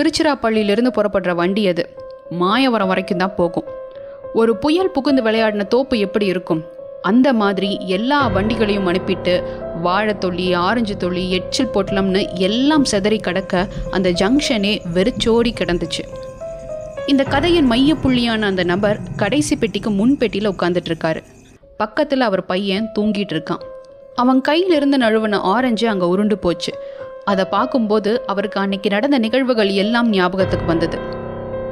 திருச்சிராப்பள்ளியிலிருந்து புறப்படுற வண்டி அது. மாயவரம் வரைக்கும் தான் போகும். ஒரு புயல் புகுந்து விளையாடின தோப்பு எப்படி இருக்கும்? அந்த மாதிரி எல்லா வண்டிகளையும் அனுப்பிட்டு வாழைத்தொல்லி ஆரஞ்சு தொல்லி எச்சில் பொட்டலம்னு எல்லாம் செதறி கிடக்க அந்த ஜங்ஷனே வெறிச்சோடி கிடந்துச்சு. இந்த கதையின் மையப்புள்ளியான அந்த நபர் கடைசி பெட்டிக்கு முன் பெட்டியில் உட்காந்துட்டு இருக்காரு. பக்கத்தில் அவர் பையன் தூங்கிட்டு இருக்கான். அவன் கையில் இருந்து நழுவின ஆரஞ்சு அங்கே உருண்டு போச்சு. அதை பார்க்கும்போது அவருக்கு அன்னைக்கு நடந்த நிகழ்வுகள் எல்லாம் ஞாபகத்துக்கு வந்தது.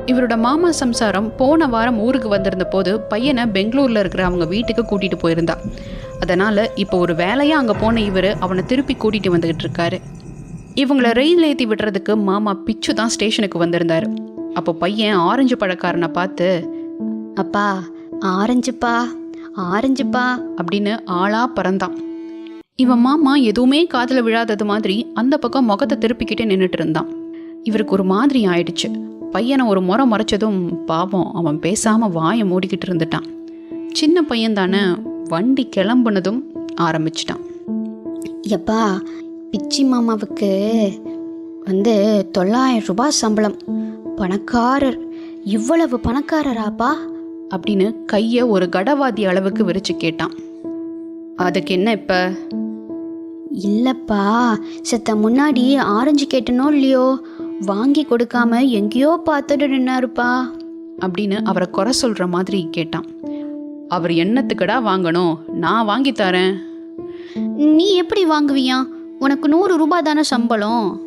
இவரோட மாமா சம்சாரம் போன வாரம் ஊருக்கு வந்திருந்த போது பையனை பெங்களூர்ல இருக்கிற அவங்க வீட்டுக்கு கூட்டிட்டு போயிருந்தா. அதனால இப்போ ஒரு வேலையா அங்க போன இவர் அவனை திருப்பி கூட்டிட்டு வந்துகிட்டு இருக்காரு. இவங்கள ரயில் ஏத்தி விடுறதுக்கு மாமா பிச்சு தான் ஸ்டேஷனுக்கு வந்திருந்தாரு. அப்போ பையன் ஆரஞ்சு பழக்காரனை பார்த்து அப்பா ஆரஞ்சுப்பா ஆரஞ்சுப்பா. அப்படின்னு ஆளா பறந்தான். இவன் மாமா எதுவுமே காதுல விழாதது மாதிரி அந்த பக்கம் முகத்தை திருப்பிக்கிட்டே நின்றுட்டு இருந்தான். இவருக்கு ஒரு மாதிரி ஆயிடுச்சு. பையனை ஒரு முறை முறைச்சதும் பாவம் அவன் பேசாம வாயை மூடிக்கிட்டு இருந்துட்டான். சின்ன பையன் தானே வண்டி கிளம்புனதும் ஆரம்பிச்சிட்டான். எப்பா பிச்சி மாமாவுக்கு வந்து தொள்ளாயிரம் ரூபாய் சம்பளம். பணக்காரர் இவ்வளவு பணக்காரராப்பா? அப்படின்னு கையை ஒரு கடவாதி அளவுக்கு விரிச்சு கேட்டான். அதுக்கு என்ன இப்ப? இல்லப்பா செத்த முன்னாடி ஆரஞ்சு கேட்டனோ இல்லையோ? வாங்கி கொடுக்காம எங்கேயோ பார்த்துட்டு நின்னாருப்பா. அப்படின்னு அவரை குறை சொல்ற மாதிரி கேட்டான். அவர் என்னத்துக்கடா வாங்கணும்? நான் வாங்கி தரேன். நீ எப்படி வாங்குவியா? உனக்கு நூறு ரூபாய் தானே சம்பளம்.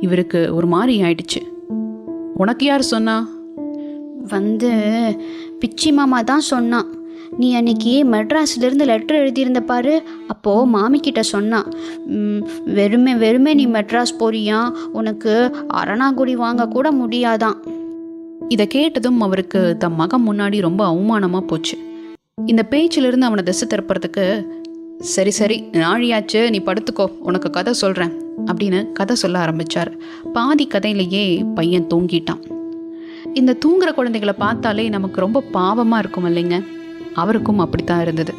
இவருக்கு ஒரு மாதிரி ஆயிடுச்சு. உனக்கு யார் சொன்னா? வந்து பிச்சி மாமா தான் சொன்னான். நீ அன்னைக்கு மெட்ராஸ்லேருந்து லெட்டர் எழுதியிருந்த பாரு. அப்போது மாமிக்கிட்ட சொன்னான் "ம், வெறுமே வெறுமே நீ மெட்ராஸ் போறியா? உனக்கு அரணாகுடி வாங்க கூட முடியாதான். இதை கேட்டதும் அவருக்கு தம் மகன் முன்னாடி ரொம்ப அவமானமா போச்சு. இந்த பேச்சிலிருந்து அவனை திசை திருப்புறதுக்கு சரி சரி நாழியாச்சு நீ படுத்துக்கோ உனக்கு கதை சொல்றேன் அப்படின்னு கதை சொல்ல ஆரம்பித்தார் பாதி கதையிலேயே பையன் தூங்கிட்டான். இந்த தூங்குற குழந்தைகளை பார்த்தாலே நமக்கு ரொம்ப பாவமா இருக்கும் இல்லைங்க? அவருக்கும் அப்படித்தான் இருந்தது.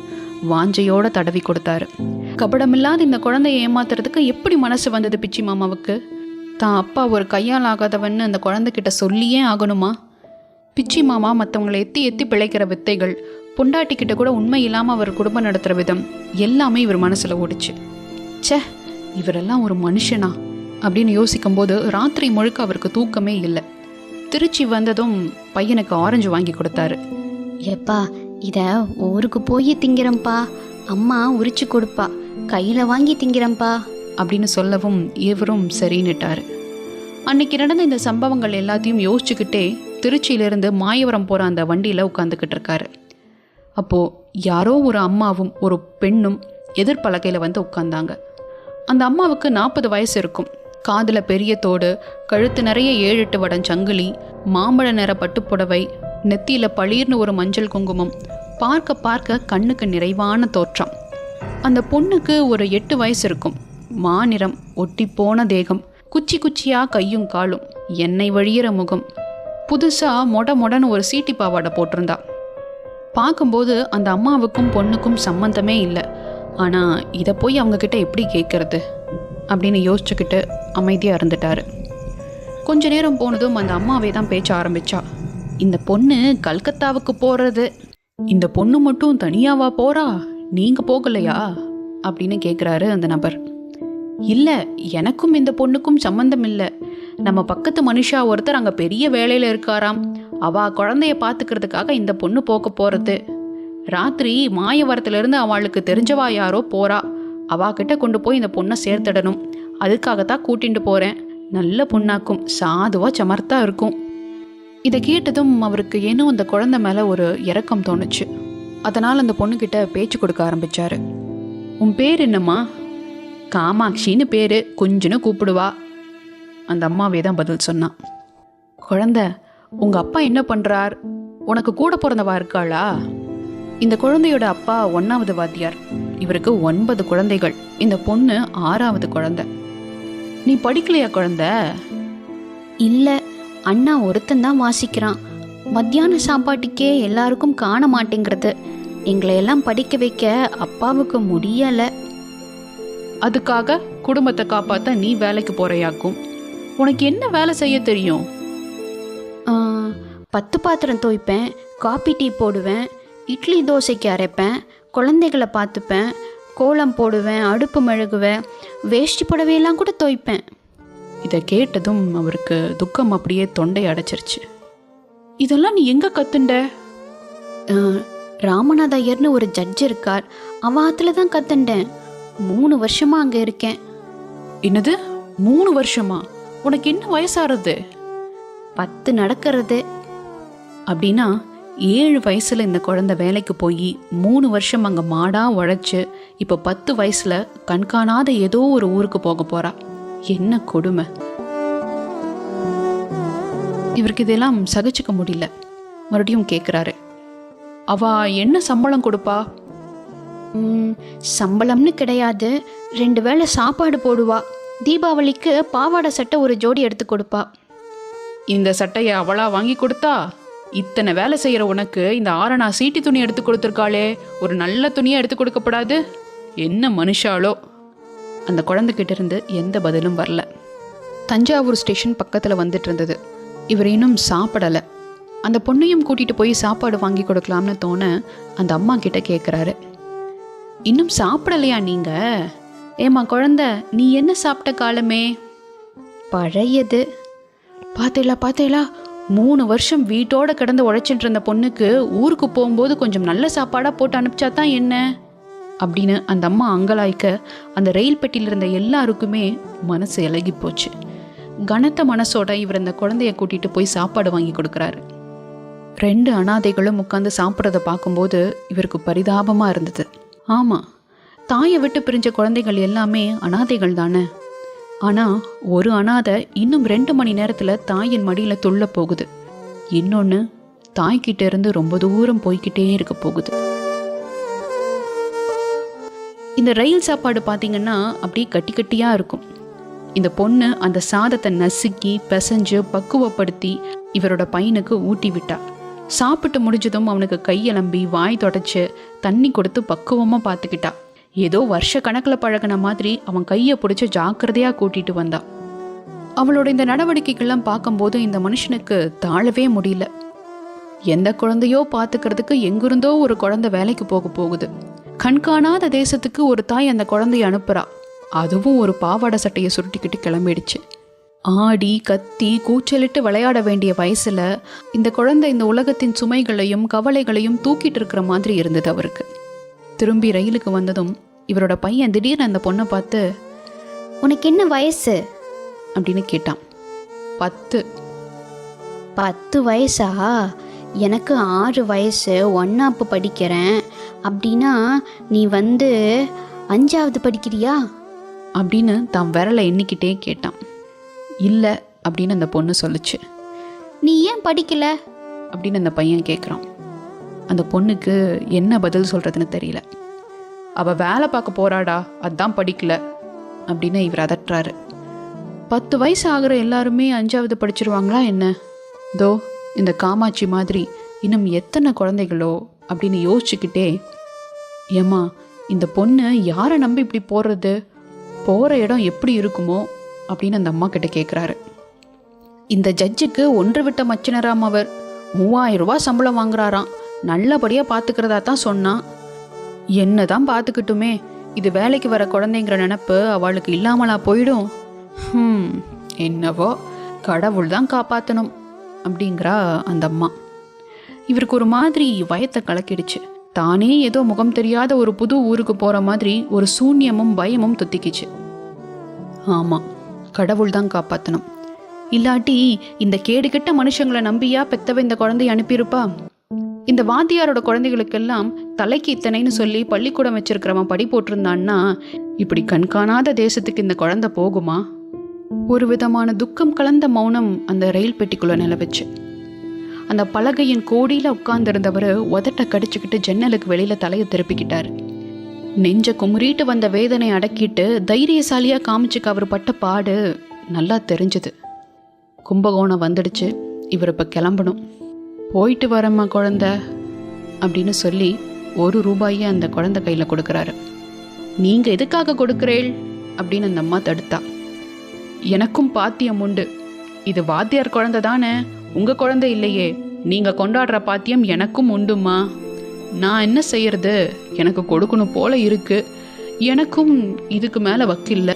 வாஞ்சையோட தடவி கொடுத்தாரு. கபடமில்லாத இந்த குழந்தைய ஏமாத்துறதுக்கு எப்படி மனசு வந்தது பிச்சி மாமாவுக்கு? தான் அப்பா ஒரு கையால் ஆகாதவன்னு அந்த குழந்தைகிட்ட சொல்லியே ஆகணுமா? பிச்சி மாமா மற்றவங்களை எத்தி எத்தி பிழைக்கிற வித்தைகள் பொண்டாட்டிக்கிட்ட கூட உண்மை இல்லாமல் அவர் குடும்பம் நடத்துகிற விதம் எல்லாமே இவர் மனசில் ஓடிச்சு. ச்சே இவரெல்லாம் ஒரு மனுஷனா? அப்படின்னு யோசிக்கும்போது ராத்திரி முழுக்க அவருக்கு தூக்கமே இல்லை. திருச்சி வந்ததும் பையனுக்கு ஆரஞ்சு வாங்கி கொடுத்தாரு. எப்பா இதை ஊருக்கு போய் திங்கிறேன்ப்பா. அம்மா உரிச்சு கொடுப்பா. கையில் வாங்கி திங்கிறேன்ப்பா. அப்படின்னு சொல்லவும் இவரும் சரின்னுட்டாரு. அன்னைக்கு நடந்த இந்த சம்பவங்கள் எல்லாத்தையும் யோசிச்சுக்கிட்டே திருச்சியிலிருந்து மாயவரம் போகிற அந்த வண்டியில் உட்காந்துக்கிட்டு இருக்காரு. அப்போது யாரோ ஒரு அம்மாவும் ஒரு பெண்ணும் எதிர்பலகையில் வந்து உட்காந்தாங்க அந்த அம்மாவுக்கு நாற்பது வயசு இருக்கும். காதில் பெரிய தோடு கழுத்து நிறைய ஏழு எட்டு வடம் சங்கிலி மாம்பழ நிற பட்டுப்புடவை நெத்தியில் பளீர்னு ஒரு மஞ்சள் குங்குமம். பார்க்க பார்க்க கண்ணுக்கு நிறைவான தோற்றம். அந்த பொண்ணுக்கு ஒரு எட்டு வயசு இருக்கும். மாநிறம் ஒட்டி போன தேகம். குச்சி குச்சியா கையும் காலும் எண்ணெய் வழியிற முகம். புதுசா மொட மொடன்னு ஒரு சீட்டி பாவாடை போட்டிருந்தா. பார்க்கும்போது அந்த அம்மாவுக்கும் பொண்ணுக்கும் சம்மந்தமே இல்லை. ஆனா இதை போய் அவங்க கிட்ட எப்படி கேட்கறது அப்படின்னு யோசிச்சுக்கிட்டு அமைதியாக இருந்துட்டாரு. கொஞ்ச நேரம் போனதும் அந்த அம்மாவே தான் பேச்ச ஆரம்பிச்சா. இந்த பொண்ணு கல்கத்தாவுக்கு போறது. இந்த பொண்ணு மட்டும் தனியாவா போறா? நீங்க போகலையா? அப்படின்னு கேக்குறாரு அந்த நபர். இல்ல எனக்கும் இந்த பொண்ணுக்கும் சம்பந்தம் இல்ல. நம்ம பக்கத்து மனுஷா ஒருத்தர் அங்க பெரிய வேலையில இருக்காராம். அவ குழந்தைய பாத்துக்கிறதுக்காக இந்த பொண்ணு போக போறது. ராத்திரி மாயவரத்துலேருந்து அவளுக்கு தெரிஞ்சவா யாரோ போறா. அவா கிட்ட கொண்டு போய் இந்த பொண்ணை சேர்த்துடணும். அதுக்காகத்தான் கூட்டிட்டு போறேன். நல்ல பொண்ணாக்கும் சாதுவா சமர்த்தா இருக்கும். இதை கேட்டதும் அவருக்கு ஏனோ அந்த குழந்தை மேலே ஒரு இறக்கம் தோணுச்சு. அதனால் அந்த பொண்ணுக்கிட்ட பேச்சு கொடுக்க ஆரம்பித்தார் உன் பேர் என்னம்மா? காமாட்சின்னு பேர். குஞ்சுன்னு கூப்பிடுவா. அந்த அம்மாவே தான் பதில் சொன்னான் குழந்த உங்கள் அப்பா என்ன பண்ணுறார் உனக்கு கூட பிறந்தவா இருக்காளா? இந்த குழந்தையோட அப்பா ஒன்றாவது வாத்தியார். இவருக்கு ஒன்பது குழந்தைகள். இந்த பொண்ணு ஆறாவது குழந்தை. நீ படிக்கலையா குழந்த? இல்லை அண்ணா ஒருத்தன் தான் வாசிக்கிறான். மத்தியான சாப்பாட்டுக்கே எல்லாருக்கும் காண மாட்டேங்கிறது. எங்களை எல்லாம் படிக்க வைக்க அப்பாவுக்கு முடியலை. அதுக்காக குடும்பத்தை காப்பாத்த நீ வேலைக்கு போறையாக்கும். உனக்கு என்ன வேலை செய்ய தெரியும்? பத்து பாத்திரம் துவைப்பேன் காப்பி டீ போடுவேன் இட்லி தோசைக்கு அரைப்பேன் குழந்தைகளை பார்த்துப்பேன் கோலம் போடுவேன் அடுப்பு மெழுகுவேன் வேஷ்டி புடவையெல்லாம் கூட துவைப்பேன் இதை கேட்டதும் அவருக்கு துக்கம் அப்படியே தொண்டை அடைச்சிருச்சு. இதெல்லாம் நீ எங்க கத்துண்ட? ராமநாத ஐயர்னு ஒரு ஜட்ஜ் இருக்கார். அவன் தான் கத்துண்டேன். மூணு வருஷமா அங்கே இருக்கேன். என்னது? மூணு வருஷமா? உனக்கு என்ன வயசாகிறது பத்து நடக்கிறது. அப்படின்னா ஏழு வயசுல இந்த குழந்தை வேலைக்கு போய் மூணு வருஷம் அங்க மாடா உழைச்சு இப்போ பத்து வயசுல கண்காணாத ஏதோ ஒரு ஊருக்கு போக போறா. என்ன கொடுமை? இவருக்கு இதெல்லாம் சகிச்சுக்க முடியல. மறுபடியும் கேட்குறாரு அவ என்ன சம்பளம் கொடுப்பா? சம்பளம்னு கிடையாது. ரெண்டு வேளை சாப்பாடு போடுவா. தீபாவளிக்கு பாவாடை சட்டை ஒரு ஜோடி எடுத்து கொடுப்பா. இந்த சட்டையை அவளா வாங்கி கொடுத்தா? இத்தனை வேலை செய்யற உனக்கு இந்த ஆரணா சீட்டி துணி எடுத்து கொடுத்துருக்காளே. ஒரு நல்ல துணியை எடுத்து கொடுக்கப்படாது. என்ன மனுஷாலோ அந்த குழந்தைகிட்ட இருந்து எந்த பதிலும் வரல. தஞ்சாவூர் ஸ்டேஷன் பக்கத்தில் வந்துட்டு இருந்தது இவர் இன்னும் சாப்பிடலை. அந்த பொண்ணையும் கூட்டிட்டு போய் சாப்பாடு வாங்கி கொடுக்கலாம்னு தோண அந்த அம்மா கிட்ட கேட்குறாரு இன்னும் சாப்பிடலையா நீங்க? ஏமா குழந்த நீ என்ன சாப்பிட்ட காலமே? பழையது. பார்த்தீங்களா பார்த்தீங்களா மூணு வருஷம் வீட்டோட கிடந்து உழைச்சிட்டு இருந்த பொண்ணுக்கு ஊருக்கு போகும்போது கொஞ்சம் நல்ல சாப்பாடாக போட்டு அனுப்பிச்சா தான் என்ன? அப்படின்னு அந்த அம்மா அங்கலாய்க்க அந்த ரயில் பெட்டியில் இருந்த எல்லாருக்குமே மனசு இலகி போச்சு. கனத்த மனசோட இவர் அந்த குழந்தைய கூட்டிட்டு போய் சாப்பாடு வாங்கி கொடுக்குறாரு. ரெண்டு அனாதைகளும் உட்காந்து சாப்பிட்றத பார்க்கும்போது இவருக்கு பரிதாபமாக இருந்தது. ஆமாம் தாயை விட்டு பிரிஞ்ச குழந்தைகள் எல்லாமே அனாதைகள் தானே. ஆனால் ஒரு அனாதை இன்னும் ரெண்டு மணி நேரத்தில் தாயின் மடியில் துள்ள போகுது. இன்னொன்று தாய்கிட்ட இருந்து ரொம்ப தூரம் போய்கிட்டே இருக்க போகுது. இந்த ரயில் சாப்பாடு பார்த்தீங்கன்னா அப்படியே கட்டி கட்டியாக இருக்கும். இந்த பொண்ணு அந்த சாதத்தை நசுக்கி பிசைஞ்சு பக்குவப்படுத்தி இவரோட பையனுக்கு ஊட்டி விட்டா. சாப்பிட்டு முடிஞ்சதும் அவனுக்கு கையலம்பி வாய் தொடச்சு தண்ணி கொடுத்து பக்குவமாக பார்த்துக்கிட்டா ஏதோ வருஷ கணக்கில் பழகின மாதிரி அவன் கையை பிடிச்சி ஜாக்கிரதையாக கூட்டிட்டு வந்தான் அவளோட இந்த நடவடிக்கைகள்லாம் பார்க்கும்போது இந்த மனுஷனுக்கு தாழவே முடியல. எந்த குழந்தையோ பார்த்துக்கிறதுக்கு எங்கிருந்தோ ஒரு குழந்தை வேலைக்கு போக போகுது. கண்காணாத தேசத்துக்கு ஒரு தாய் அந்த குழந்தைய அனுப்புறா. அதுவும் ஒரு பாவாடை சட்டையை சுருட்டிக்கிட்டு கிளம்பிடுச்சு. ஆடி கத்தி கூச்சலிட்டு விளையாட வேண்டிய வயசுல இந்த குழந்தை இந்த உலகத்தின் சுமைகளையும் கவலைகளையும் தூக்கிட்டு இருக்கிற மாதிரி இருந்தது அவருக்கு. திரும்பி ரயிலுக்கு வந்ததும் இவரோட பையன் திடீர்னு அந்த பொண்ணை பார்த்து உனக்கு என்ன வயசு? அப்படின்னு கேட்டான். பத்து. பத்து வயசா? எனக்கு ஆறு வயசு. ஒன்னாப்பு படிக்கிறேன். அப்படின்னா நீ வந்து அஞ்சாவது படிக்கிறியா? அப்படின்னு தான் விரலை எண்ணிக்கிட்டே கேட்டான். இல்லை அப்படின்னு அந்த பொண்ணு சொல்லுச்சு. நீ ஏன் படிக்கல? அப்படின்னு அந்த பையன் கேட்குறான் அந்த பொண்ணுக்கு என்ன பதில் சொல்கிறதுன்னு தெரியல. அவள் வேலை பார்க்க போறாடா அதான் படிக்கல அப்படின்னு இவர் அதட்டுறாரு. பத்து வயசு ஆகிற எல்லாருமே அஞ்சாவது படிச்சிருவாங்களா என்ன? தோ இந்த காமாட்சி மாதிரி இன்னும் எத்தனை குழந்தைகளோ அப்படின்னு யோசிச்சுக்கிட்டே ஏம்மா இந்த பொண்ணு யாரை நம்பி இப்படி போடுறது போகிற இடம் எப்படி இருக்குமோ? அப்படின்னு அந்த அம்மா கிட்ட கேட்குறாரு இந்த ஜட்ஜுக்கு ஒன்று விட்ட மச்சினராம் அவர் மூவாயிரம் ரூபா சம்பளம் வாங்குறாராம். நல்லபடியாக பார்த்துக்கிறதா தான் சொன்னான். என்ன தான் பார்த்துக்கிட்டுமே இது வேலைக்கு வர குழந்தைங்கிற நினப்பு அவளுக்கு இல்லாமலா போயிடும். என்னவோ கடவுள் தான் காப்பாற்றணும் அப்படிங்கிறா அந்த அம்மா. இவருக்கு ஒரு மாதிரி வயத்தை கலக்கிடுச்சு. தானே ஏதோ முகம் தெரியாத ஒரு புது ஊருக்கு போகிற மாதிரி ஒரு சூன்யமும் பயமும் தொத்திக்கிச்சு. ஆமாம் கடவுள் தான் காப்பாற்றணும் இல்லாட்டி இந்த கேடுகெட்ட மனுஷங்களை நம்பியா பெத்தவ இந்த குழந்தைய அனுப்பியிருப்பா? இந்த வாத்தியாரோட குழந்தைகளுக்கெல்லாம் தலைக்கு இத்தனைன்னு சொல்லி பள்ளிக்கூடம் வச்சிருக்கிறவன் படி போட்டிருந்தான்னா இப்படி கண்காணாத தேசத்துக்கு இந்த குழந்தை போகுமா? ஒரு விதமான துக்கம் கலந்த மௌனம் அந்த ரயில் பெட்டிக்குள்ள நிலவுச்சு. அந்த பலகையின் கோடியில் உட்கார்ந்திருந்தவர் உதட்ட கடிச்சுக்கிட்டு ஜன்னலுக்கு வெளியில தலையை திருப்பிக்கிட்டார். நெஞ்ச குமுறிட்டு வந்த வேதனை அடக்கிட்டு தைரியசாலியா காமிச்சுக்க அவர் பட்ட பாடு நல்லா தெரிஞ்சுது. கும்பகோணம் வந்துடுச்சு. இவர் இப்போ கிளம்பணும். போயிட்டு வரம்மா குழந்த அப்படின்னு சொல்லி ஒரு ரூபாயை அந்த குழந்தை கையில் கொடுக்குறாரு. நீங்கள் எதுக்காக கொடுக்குறேள்? அப்படின்னு அந்த அம்மா தடுத்தா. எனக்கும் பாத்தியம் உண்டு. இது வாத்தியார் குழந்தை தானே உங்க குழந்தை இல்லையே நீங்க கொண்டாடுற பாத்தியம் எனக்கும் உண்டுமா நான் என்ன செய்யறது? எனக்கு கொடுக்கணும் போல இருக்கு. எனக்கும் இதுக்கு மேல வக்கில்ல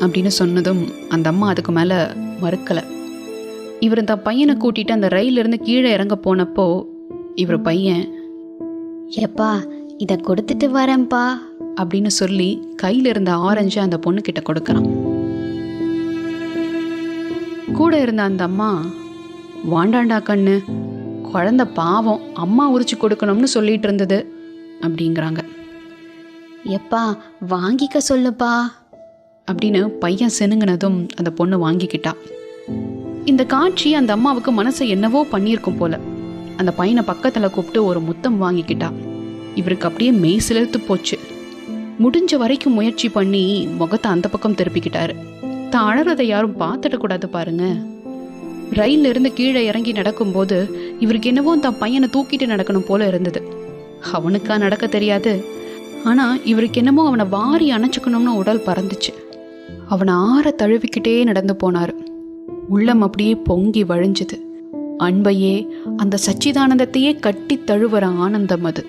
அப்படின்னு சொன்னதும் அந்த அம்மா அதுக்கு மேல மறுக்கல. இவர் இந்த பையனை கூட்டிட்டு அந்த ரயில்ல இருந்து கீழே இறங்க போனப்போ இவர் பையன் எப்பா இதை கொடுத்துட்டு வரேன்ப்பா. அப்படின்னு சொல்லி கையில இருந்த ஆரஞ்சை அந்த பொண்ணு கிட்ட கொடுக்கறான். கூட இருந்த அந்த அம்மா வாண்டாண்டா கண்ணு. குழந்தை பாவம் அம்மா உரிச்சு கொடுக்கணும்னு சொல்லிட்டு இருந்தது அப்படிங்கிறாங்க. எப்பா வாங்கிக்க சொல்லுப்பா. அப்படின்னு பையன் செனுங்கினதும் அந்த பொண்ணு வாங்கிக்கிட்டா. இந்த காட்சி அந்த அம்மாவுக்கு மனசை என்னவோ பண்ணியிருக்கும் போல. அந்த பையனை பக்கத்தில் கூப்பிட்டு ஒரு முத்தம் வாங்கிக்கிட்டா. இவருக்கு அப்படியே மெய் சிலிர்த்து போச்சு. முடிஞ்ச வரைக்கும் முயற்சி பண்ணி முகத்தை அந்த பக்கம் திருப்பிக்கிட்டாரு. தான் அழறதை யாரும் பார்த்துட கூடாது பாருங்க. ரயில்ல இருந்து கீழே இறங்கி நடக்கும்போது இவருக்கு என்னவோ தன் பையனை தூக்கிட்டு நடக்கணும் போல இருந்தது. அவனுக்கா நடக்க தெரியாது. ஆனா இவருக்கு என்னமோ அவனை வாரி அணைச்சுக்கணும்னு உடல் பறந்துச்சு. அவனை ஆற தழுவிக்கிட்டே நடந்து போனார். உள்ளம் அப்படியே பொங்கி வழிஞ்சுது. அன்பையே அந்த சச்சிதானந்தத்தையே கட்டி தழுவுற ஆனந்தம் அது.